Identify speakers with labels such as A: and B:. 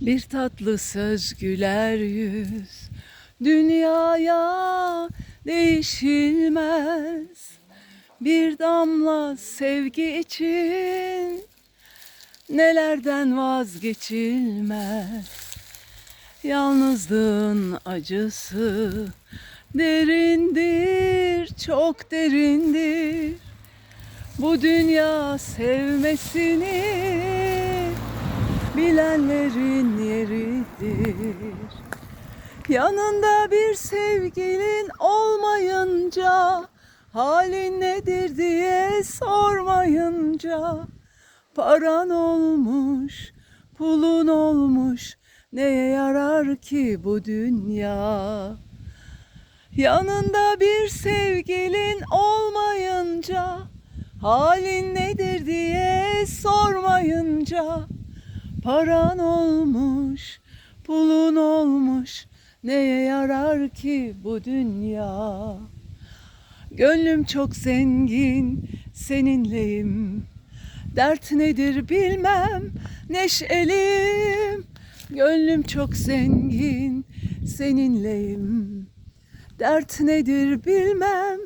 A: Bir tatlı söz güler yüz. Dünyaya değişilmez. Bir damla sevgi için Nelerden vazgeçilmez? Yalnızlığın acısı Derindir, çok derindir. Bu dünya sevmesini bilenlerin yeridir. Yanında bir sevgilin olmayınca halin nedir diye sormayınca paran olmuş, pulun olmuş neye yarar ki bu dünya? Yanında bir sevgilin olmayınca halin nedir diye sormayınca Paran olmuş, pulun olmuş, neye yarar ki bu dünya? Gönlüm çok zengin, seninleyim. Dert nedir bilmem, neşeliyim. Gönlüm çok zengin, seninleyim. Dert nedir bilmem,